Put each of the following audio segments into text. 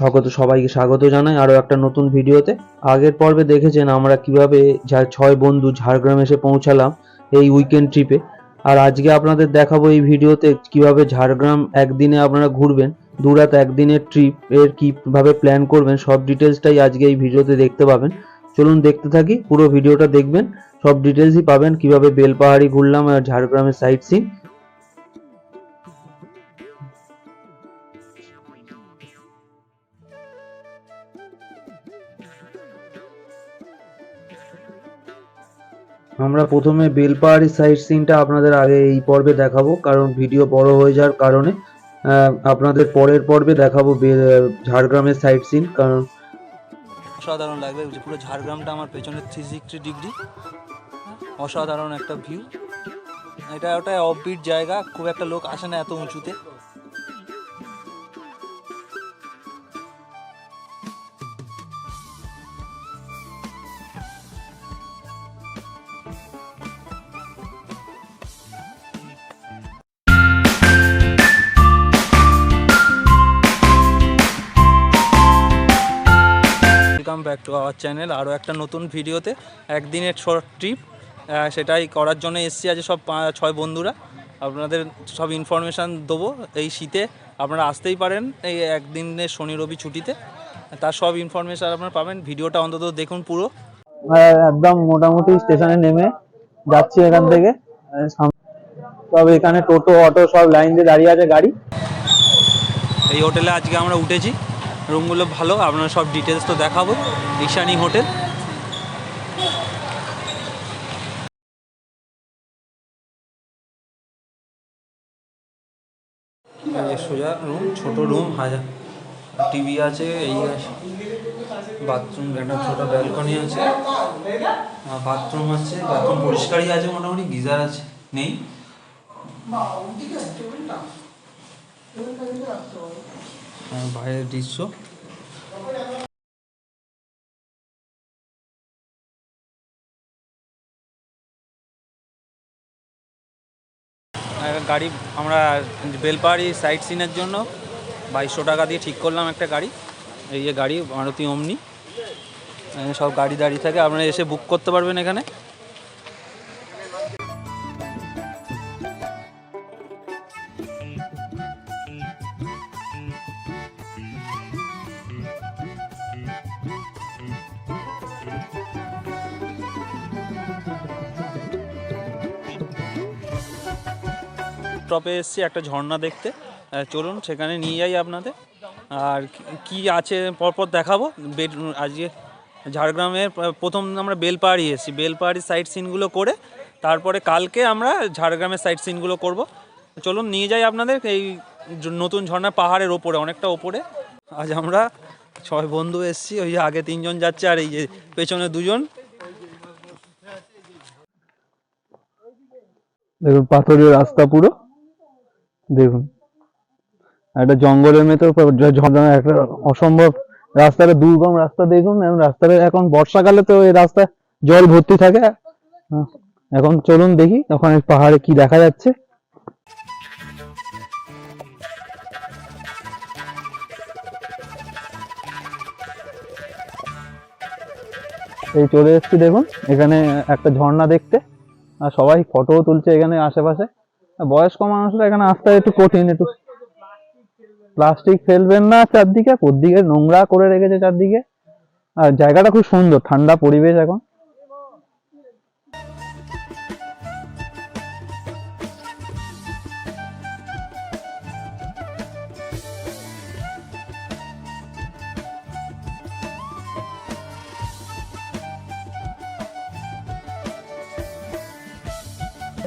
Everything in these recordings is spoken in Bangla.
স্বাগত, সবাইকে স্বাগত জানাই আরও একটা নতুন ভিডিওতে। আগের পর্বে দেখেছেন আমরা কীভাবে ছয় বন্ধু ঝাড়গ্রাম এসে পৌঁছালাম এই উইকেন্ড ট্রিপে আর আজকে আপনাদের দেখাবো এই ভিডিওতে কীভাবে ঝাড়গ্রাম একদিনে আপনারা ঘুরবেন দু রাত একদিনের ট্রিপ এর কীভাবে প্ল্যান করবেন, সব ডিটেলসটাই আজকে এই ভিডিওতে দেখতে পাবেন। চলুন দেখতে থাকি, পুরো ভিডিওটা দেখবেন, সব ডিটেলসই পাবেন কীভাবে বেলপাহাড়ি ঘুরলাম আর ঝাড়গ্রামের সাইট সিন আমরা প্রথমে বেলপাহাড়ি সাইট সিনটা আপনাদের আগে এই পর্বে দেখাবো, কারণ ভিডিও বড় হয়ে যাওয়ার কারণে আপনাদের পরের পর্বে দেখাবো ঝাড়গ্রামের সাইট সিন কারণ অসাধারণ লাগবে পুরো ঝাড়গ্রামটা আমার পেছনে থ্রি সিক্সটি ডিগ্রি অসাধারণ একটা ভিউ এটা ওটা অফবিট জায়গা, খুব একটা লোক আসে না এত উঁচুতে। Welcome back to our channel আরও একটা নতুন ভিডিওতে। একদিনের শর্ট ট্রিপ সেটাই করার জন্য এসছি আজ সব ছয় বন্ধুরা। আপনাদের সব ইনফরমেশান দেবো এই শীতে। আপনারা আসতেই পারেন এই একদিনের শনি রবি ছুটিতে। তার সব ইনফরমেশান আপনারা পাবেন। ভিডিওটা অন্তত দেখুন পুরো। আহ, একদম মোটামুটি স্টেশনে নেমে যাচ্ছি এখান থেকে। সব এখানে টোটো অটো সব লাইন দিয়ে দাঁড়িয়ে আছে গাড়ি। এই হোটেলে আজকে আমরা উঠেছি। রুমগুলো ভালো, আপনারা সব ডিটেলস তো দেখাবো, ঈশানী হোটেল। সোজা রুম ছোট রুম হাজার টিভি আছে, এই আছে বাথরুম একটা ছোট ব্যালকনি আছে বাথরুম আছে বাথরুম পরিষ্কারই আছে মোটামুটি, গিজার আছে, নেই। বাইরের দৃশ্য। গাড়ি আমরা বেলপাহাড়ি সাইট সিনের জন্য বাইশশো টাকা দিয়ে ঠিক করলাম একটা গাড়ি। এই যে গাড়ি, মারুতি অমনি সব গাড়ি দাঁড়িয়ে থাকে। আপনারা এসে বুক করতে পারবেন এখানে। টপে এসেছি একটা ঝর্ণা দেখতে। চলুন সেখানে নিয়ে যাই আপনাদের। আর কি- আছে পরপর দেখাবো। বেড আজকে ঝাড়গ্রামের প্রথম আমরা বেলপাহাড়ি এসেছি। বেলপাহাড়ি সাইট সিনগুলো করে তারপরে কালকে আমরা ঝাড়গ্রামের সাইট সিনগুলো করব। চলুন নিয়ে যাই আপনাদের এই নতুন ঝর্ণা পাহাড়ের ওপরে, অনেকটা ওপরে। আজ আমরা ছয় বন্ধু এসছি। ওই আগে তিনজন যাচ্ছে আর এই যে পেছনে দুজন। দেখুন, পাথরের রাস্তা পুরো। দেখুন। একটা জঙ্গলের মতো ঝর্ণা একটা অসম্ভব রাস্তাটা দুর্গম রাস্তা দেখুন রাস্তাটা এখন বর্ষাকালে তো এই রাস্তা জল ভর্তি থাকে। হ্যাঁ, এখন চলুন দেখি ওখানে পাহাড়ে কি দেখা যাচ্ছে। এই চলে এসছি দেখুন এখানে একটা ঝর্ণা দেখতে। আর সবাই ফটোও তুলছে এখানে আশেপাশে। বয়স্ক মানুষরা এখানে আসতে একটু কঠিন, একটু প্লাস্টিক ফেলবেন না চারদিকে কোদ্দিকে নোংরা করে রেখেছে চারদিকে। আর জায়গাটা খুব সুন্দর, ঠান্ডা পরিবেশ এখন।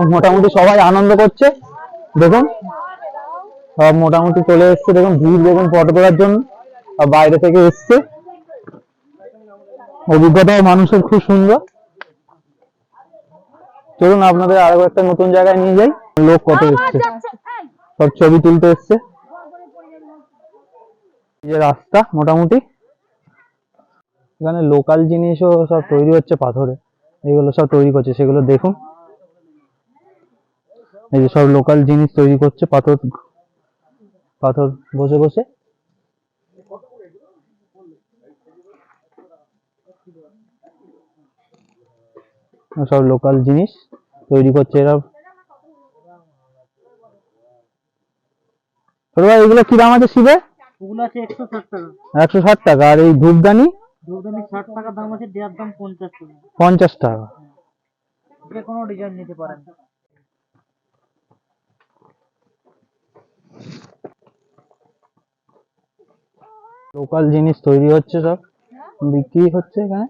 মোটামুটি সবাই আনন্দ করছে। দেখুন, সব মোটামুটি চলে এসছে। দেখুন, ভিড় দেখুন ফটো তোলার জন্য। বাইরে থেকে এসছে। অভিজ্ঞতাও মানুষের খুব সুন্দর। চলুন, আপনাদের আরও একটা নতুন জায়গায় নিয়ে যাই। লোক কত এসছে? সব ছবি তুলতে এসছে। যে রাস্তা, মোটামুটি। এখানে লোকাল জিনিসও সব তৈরি হচ্ছে পাথরে। এগুলো সব তৈরি করছে, সেগুলো দেখুন। এই যে সব লোকাল জিনিস তৈরি করছে পাথর পাথর বসে বসে। সব লোকাল জিনিস তৈরি করছে এরা। ভাই এগুলো কি দাম আছে শিবে ওগুলো আছে একশো ষাট টাকা। একশো ষাট টাকা আর এই ধূপদানি? ধূপদানি ষাট টাকা দাম আছে দেওয়ার দাম পঞ্চাশ টাকা। পঞ্চাশ টাকা। যে কোনো ডিজাইন নিতে পারেন। লোকাল জিনিস তৈরি হচ্ছে সব। বিক্রি হচ্ছে এখানে।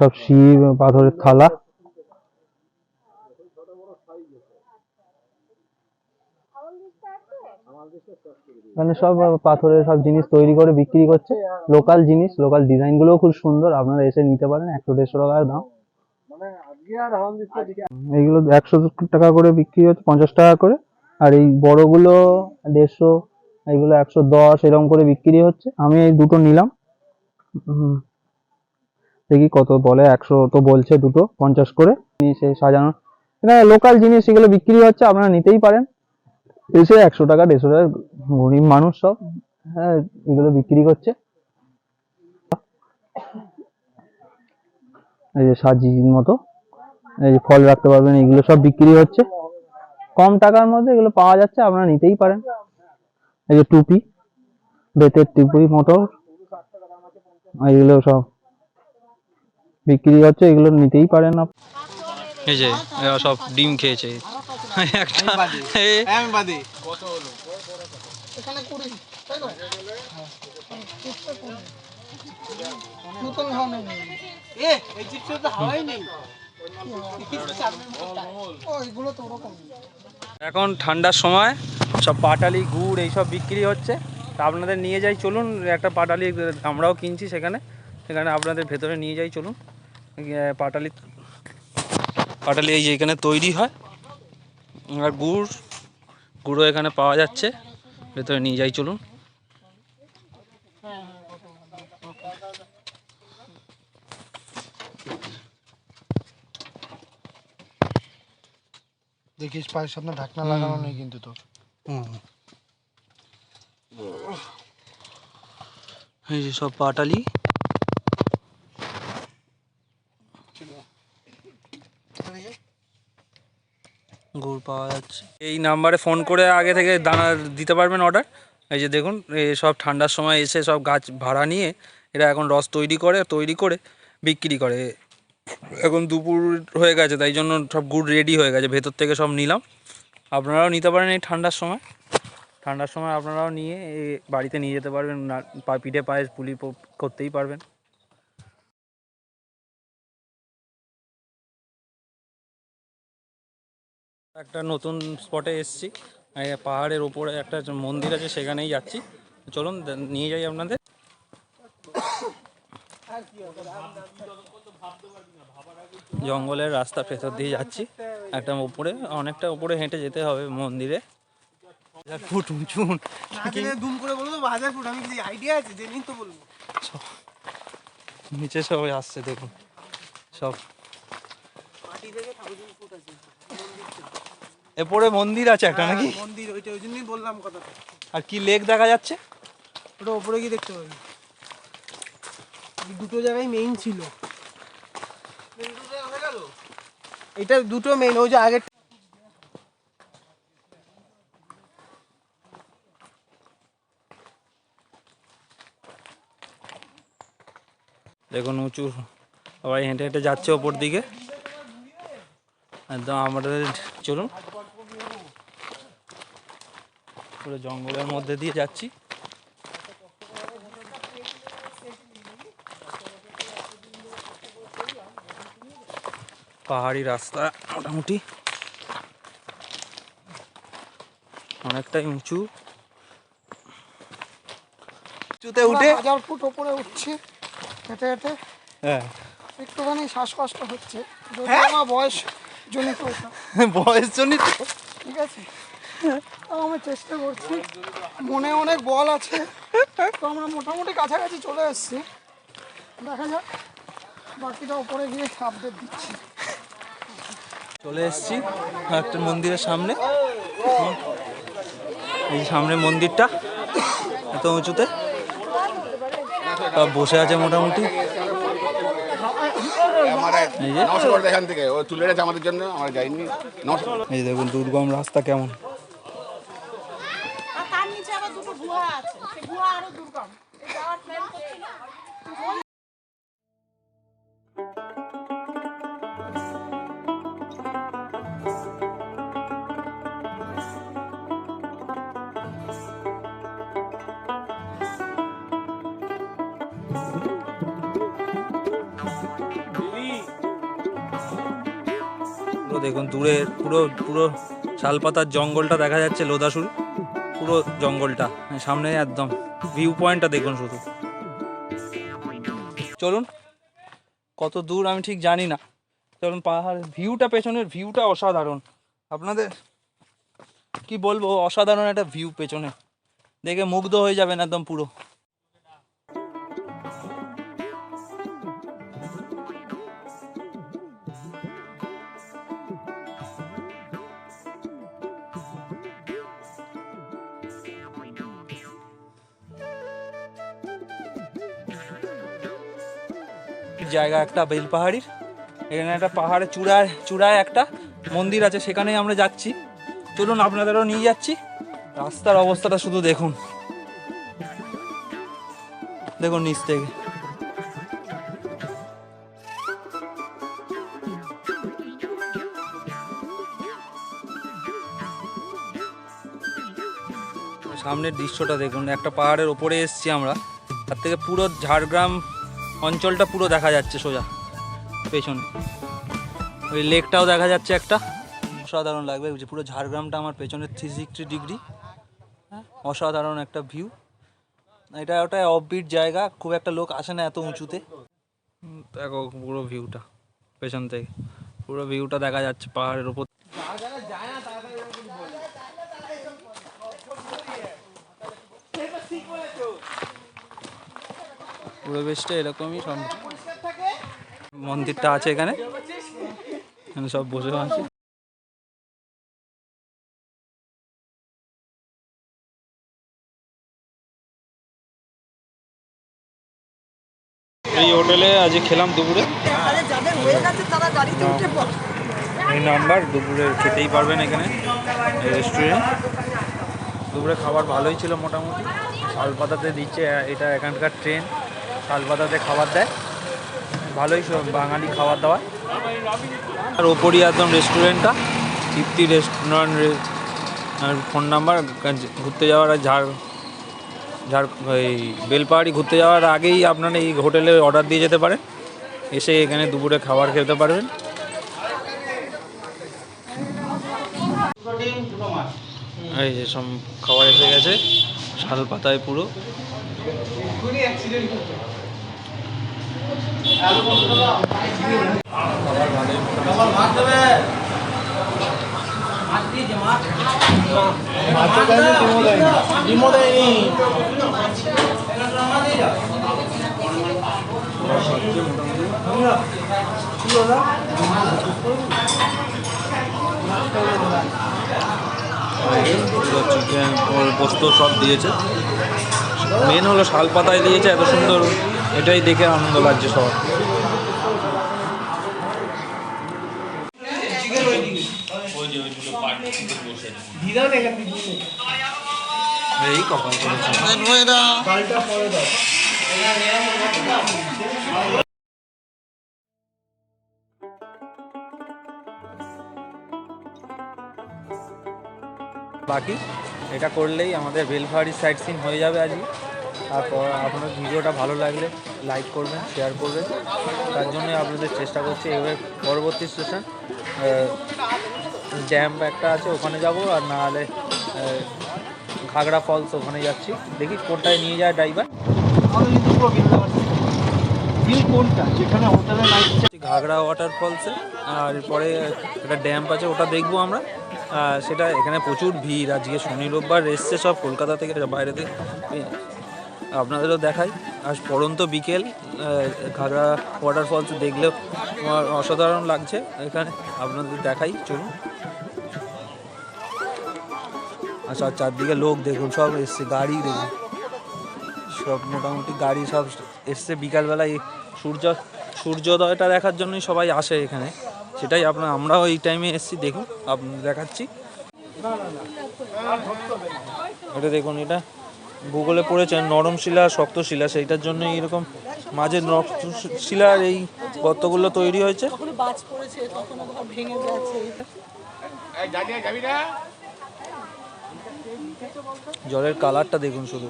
সব শিব, পাথরের থালা। এখানে সব পাথরের সব জিনিস তৈরি করে বিক্রি করছে। লোকাল জিনিস লোকাল ডিজাইনগুলো খুব সুন্দর। আপনারা এসে নিতে পারেন। একশো দেড়শো টাকার দাম। এইগুলো একশো টাকা করে বিক্রি হচ্ছে পঞ্চাশ টাকা করে। আর এই বড়গুলো দেড়শো এইগুলো একশো দশ এরকম করে বিক্রি হচ্ছে। আমি এই দুটো নিলাম। দেখি কত বলে একশো তো বলছে দুটো পঞ্চাশ করে। সে সাজানো। এখানে লোকাল জিনিস এগুলো বিক্রি হচ্ছে আপনারা নিতেই পারেন। এসে একশো টাকা দেড়শো টাকা গরিব মানুষ সব হ্যাঁ এগুলো বিক্রি করছে। এই যে সাজির মতো। এই যে ফল রাখতে পারবেন এগুলো সব বিক্রি হচ্ছে। কম টাকার মধ্যে এগুলো পাওয়া যাচ্ছে আপনারা নিতেই পারেন। এই যে টুপি বেতের টুপি মতো এগুলো সব বিক্রি হচ্ছে এগুলো নিতেই পারেন আপ- এই যে সব ডিম খেয়েছে। একটা এ- আমি এ এই চিপসের তো হাওয়াই নেই। এখন ঠান্ডার সময়, সব পাটালি, গুড় এইসব বিক্রি হচ্ছে। তা আপনাদের নিয়ে যাই, চলুন, একটা পাটালি আমরাও কিনছি সেখানে। সেখানে আপনাদের ভেতরে নিয়ে যাই, চলুন। পাটালি পাটালি এই যে এখানে তৈরি হয়। আর গুড় গুঁড়ো এখানে পাওয়া যাচ্ছে। ভেতরে নিয়ে যাই, চলুন। দেখিস, পায়ের সামনে ঢাকনা লাগানো নেই কিন্তু তো এই যে সব পাটালি। গুড় পাওয়া যাচ্ছে। এই নাম্বারে ফোন করে আগে থেকে দানা দিতে পারবেন অর্ডার। এই যে দেখুন সব ঠান্ডার সময় এসে সব গাছ ভাড়া নিয়ে এরা এখন রস তৈরি করে তৈরি করে, বিক্রি করে। এখন দুপুর হয়ে গেছে, তাই জন্য সব গুড় রেডি হয়ে গেছে। ভেতর থেকে সব নিলাম। আপনারাও নিতে পারেন এই ঠান্ডার সময়। ঠান্ডার সময় আপনারাও নিয়ে বাড়িতে নিয়ে যেতে পারবেন। না, পা- পিঠে, পায়েস, পুলি করতেই পারবেন। একটা নতুন স্পটে এসছি। পাহাড়ের ওপরে একটা মন্দির আছে, সেখানেই যাচ্ছি। চলুন নিয়ে যাই আপনাদের। জঙ্গলের রাস্তা ভেতর দিয়ে যাচ্ছি। একটা উপরে অনেকটা উপরে হেঁটে যেতে হবে মন্দিরে। ফুট উঁচু দুম করে বলব বাজার ফুট আমি আইডিয়া আছে জেনেই তো বলব। নিচে সবাই আসছে দেখুন। সব। এরপরে মন্দির আছে একটা নাকি? হ্যাঁ, মন্দির ওইটা ওই জন্যই বললাম কথাটা। আর কি লেক দেখা যাচ্ছে? ওটা ওপরে গিয়ে দেখতে পাবি। দুটো জায়গায় মেইন ছিল। এটা দুটো মেইন ওই যে আগের দেখুন উঁচু, সবাই হেঁটে হেঁটে যাচ্ছে ওপর দিকে। একদম আমাদের, চলুন। পুরো জঙ্গলের মধ্যে দিয়ে যাচ্ছি। পাহাড়ি রাস্তা মোটামুটি। অনেকটাই উঁচু। উঁচুতে উঠে হাজার ফুট ওপরে উঠছি হেঁটে হেঁটে। হ্যাঁ। একটুখানি শ্বাসকষ্ট হচ্ছে। যদি আমার বয়স জনিত। বয়স জনিত? ঠিক আছে? আমি চেষ্টা করছি। মনে অনেক বল আছে। তো আমরা মোটামুটি কাছাকাছি চলে এসেছি। দেখা যাক বাকিটা উপরে গিয়ে আপডেট দিচ্ছি। চলে এসছি। একটা মন্দিরের সামনে। এই সামনে মন্দিরটা এত উঁচুতে। বসে আছে মোটামুটি। এই যে। আমাদের জন্য আমরা যাইনি। নমস্কার এই দেখুন দুর্গম রাস্তা কেমন। দেখুন, দূরে পুরো পুরো শালপাতার জঙ্গলটা দেখা যাচ্ছে, লোদাসুর। পুরো জঙ্গলটা, সামনে একদম ভিউ পয়েন্টটা দেখুন শুধু। চলুন, কত দূর আমি ঠিক জানি না। চলুন পাহাড় ভিউটা পেছনের ভিউটা অসাধারণ। আপনাদের কি বলব, অসাধারণ একটা ভিউ পেছনে। দেখে মুগ্ধ হয়ে যাবেন একদম পুরো। জায়গা একটা বেলপাহাড়ির এখানে একটা পাহাড়ের চূড়ায় চূড়ায় একটা মন্দির আছে, সেখানেই আমরা যাচ্ছি। চলুন, আপনাদেরও নিয়ে যাচ্ছি। রাস্তার অবস্থাটা শুধু দেখুন। দেখুন নিচ থেকে। সামনের দৃশ্যটা দেখুন। একটা পাহাড়ের ওপরে এসেছি আমরা। তার থেকে পুরো ঝাড়গ্রাম অঞ্চলটা পুরো দেখা যাচ্ছে সোজা, পেছনে। ওই লেকটাও দেখা যাচ্ছে একটা। অসাধারণ লাগবে পুরো ঝাড়গ্রামটা আমার পেছনে থ্রি সিক্সটি ডিগ্রি অসাধারণ একটা ভিউ এটা ওটা অফবিট জায়গা, খুব একটা লোক আসে না এত উঁচুতে। দেখো পুরো ভিউটা পেছন থেকে। পুরো ভিউটা দেখা যাচ্ছে পাহাড়ের ওপর। পরিবেশটা এরকমই সব। মন্দিরটা আছে এখানে। এখানে সব বসে আছে। এই হোটেলে আজকে খেলাম দুপুরে। এই নাম্বার, দুপুরে খেতেই পারবেন এখানে রেস্টুরেন্ট দুপুরে খাবার ভালোই ছিল মোটামুটি। শালপাতাতে দিচ্ছে, এটা এখানকার ট্রেন শালপাতাতে খাবার দেয়। ভালোই বাঙালি খাবার দাবার। আর ওপরই একদম রেস্টুরেন্টটা তৃপ্তি রেস্টুরেন্ট ফোন নাম্বার ঘুরতে যাওয়ার ঝাড় ঝাড় এই বেলপাহাড়ি ঘুরতে যাওয়ার আগেই আপনারা এই হোটেলে অর্ডার দিয়ে যেতে পারেন। এসে এখানে দুপুরে খাবার খেতে পারবেন। এই যে সব খাবার এসে গেছে। শাল পাতায় পুরো। ভালোই চিকেন পোস্ত সব দিয়েছে মেন হলো শাল পাতায় দিয়েছে এত সুন্দর এটাই দেখে আনন্দ লাগছে সবার। এই কপাল করেছে বাকি এটা করলেই আমাদের বেলফাহারি সাইট সিন হয়ে যাবে আজকে আর আপনার ভিডিওটা ভালো লাগলে লাইক করবেন শেয়ার করবেন। তার জন্য আপনাদের চেষ্টা করছি। এবার পরবর্তী স্টেশন ড্যাম একটা আছে, ওখানে যাব। আর না হলে ঘাগড়া ফলস ওখানে যাচ্ছি। দেখি কোনটায় নিয়ে যায় ড্রাইভার কোনটা ঘাগড়া ওয়াটারফলসে আর পরে একটা ড্যাম্প আছে, ওটা দেখব আমরা। সেটা এখানে প্রচুর ভিড়। আজকে শনি রোববার এসছে সব কলকাতা থেকে, বাইরে থেকে। আপনাদেরও দেখাই। আজ পরন্ত বিকেল ঘাগড়া ওয়াটারফলস দেখলেও আমার অসাধারণ লাগছে। এখানে আপনাদের দেখাই, চলুন। আচ্ছা চারদিকে লোক দেখুন, সব এসছে, গাড়ি দেখুন। সব মোটামুটি গাড়ি সব এসছে। বিকালবেলায় সূর্য, সূর্যোদয়টা দেখার জন্যই সবাই আসে এখানে। সেটাই আপনার, আমরাও এই টাইমে এসছি, দেখুন, আপনাদের দেখাচ্ছি। এটা দেখুন, এটা ভূগোলে পড়েছেন নরম শিলা শক্ত শিলা সেইটার জন্য এরকম মাঝে রক্ত শিলার এই গর্তগুলো তৈরি হয়েছে। জলের কালারটা দেখুন শুধু।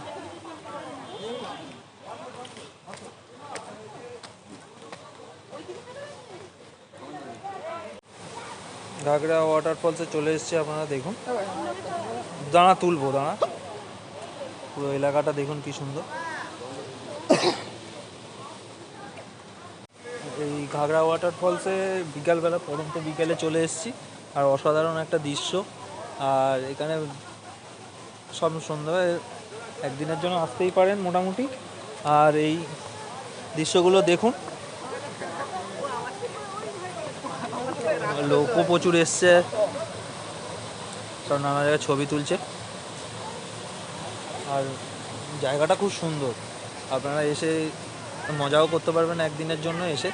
ঘাগড়া ওয়াটারফলসে চলে এসেছি আপনারা দেখুন। দাঁড়া তুলবো দাঁড়া পুরো এলাকাটা দেখুন কি সুন্দর। এই ঘাগড়া ওয়াটারফলসে বিকালবেলা পরন্ত বিকেলে চলে এসেছি, আর অসাধারণ একটা দৃশ্য। আর এখানে সব সন্ধ্যায় একদিনের জন্য আসতেই পারেন মোটামুটি। আর এই দৃশ্যগুলো দেখুন। লোকও প্রচুর এসছে। সব নানা জায়গায় ছবি তুলছে। আর জায়গাটা খুব সুন্দর। আপনারা এসে মজাও করতে পারবেন একদিনের জন্য এসে।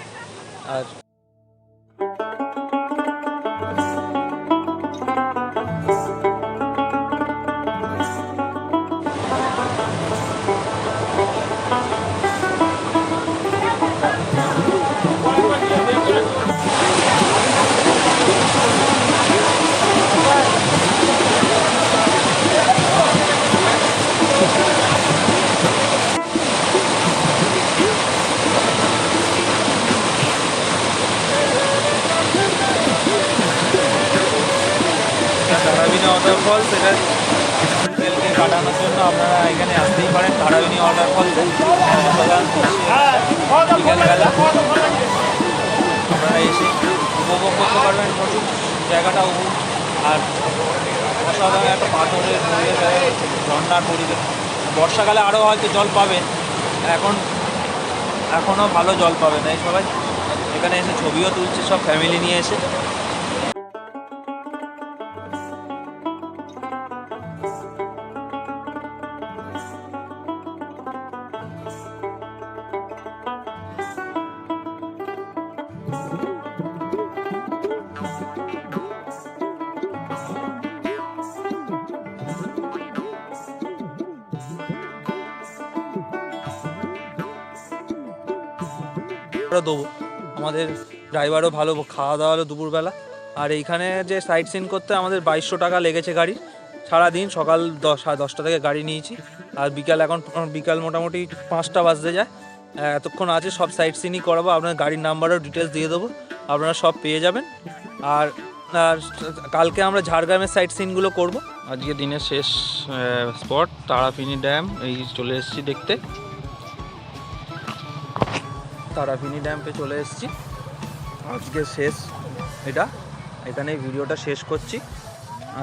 আর ওয়াটারফল সেটা কাটানোর জন্য আপনারা এখানে আসতেই পারেন তারাবিনী ওয়াটারফলসে বিকেলবেলা আপনারা এসে উপভোগ করতে পারবেন, প্রচুর জায়গাটা আর অসাধারণ একটা পাথরের ঝর্ণার পরিবেশ। বর্ষাকালে আরও হয়তো জল পাবেন এখন এখনও ভালো জল পাবেন। এই সবাই এখানে এসে ছবিও তুলছে, সব ফ্যামিলি নিয়ে এসে। আমরা দেবো। আমাদের ড্রাইভারও ভালো খাওয়া দাওয়া হলো দুপুরবেলা। আর এইখানে যে সাইট সিন করতে আমাদের বাইশশো টাকা লেগেছে গাড়ি। সারাদিন সকাল দশ দশটা থেকে গাড়ি নিয়েছি। আর বিকাল এখন বিকাল মোটামুটি পাঁচটা বাজতে যায়। এতক্ষণ আছে, সব সাইট সিনই করাবো। আপনার গাড়ির নাম্বারও ডিটেলস দিয়ে দেবো। আপনারা সব পেয়ে যাবেন। আর আর কালকে আমরা ঝাড়গ্রামের সাইট সিনগুলো করব। আজকে দিনের শেষ স্পট তারাপিনি ড্যাম এই চলে এসেছি দেখতে। তারাপিনি ড্যাম্পে চলে এসেছি। আজকে শেষ এটা। এখানে ভিডিওটা শেষ করছি।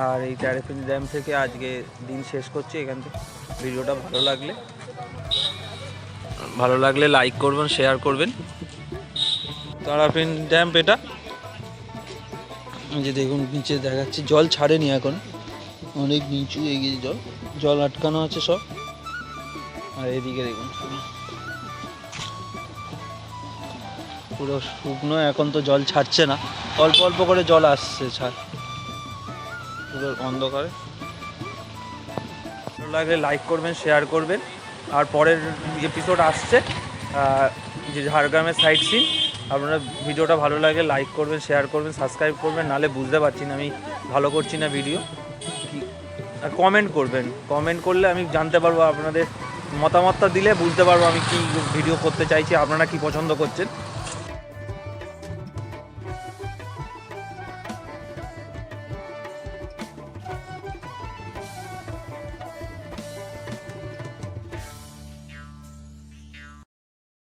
আর এই তারাপিনি ড্যাম থেকে আজকে দিন শেষ করছি। এখান থেকে ভিডিওটা ভালো লাগলে ভালো লাগলে লাইক করবেন শেয়ার করবেন। তারাপিন ড্যাম্প এটা। যে দেখুন, নিচে দেখাচ্ছি, জল ছাড়েনি এখন। অনেক নিচু এগিয়ে জল। জল আটকানো আছে সব। আর এদিকে দেখুন পুরো শুকনো, এখন তো জল ছাড়ছে না। অল্প অল্প করে জল আসছে, ছাড়। পুরো অন্ধকারে। ভালো লাগলে লাইক করবেন শেয়ার করবেন। আর পরের এপিসোড আসছে যে ঝাড়গ্রামের সাইড সিন আপনারা ভিডিওটা ভালো লাগে লাইক করবেন শেয়ার করবেন সাবস্ক্রাইব করবেন। নালে বুঝতে পারছি না, আমি ভালো করছি না ভিডিও আর কমেন্ট করবেন। কমেন্ট করলে আমি জানতে পারব আপনাদের মতামতটা দিলে বুঝতে পারব আমি কি ভিডিও করতে চাইছি, আপনারা কি পছন্দ করছেন।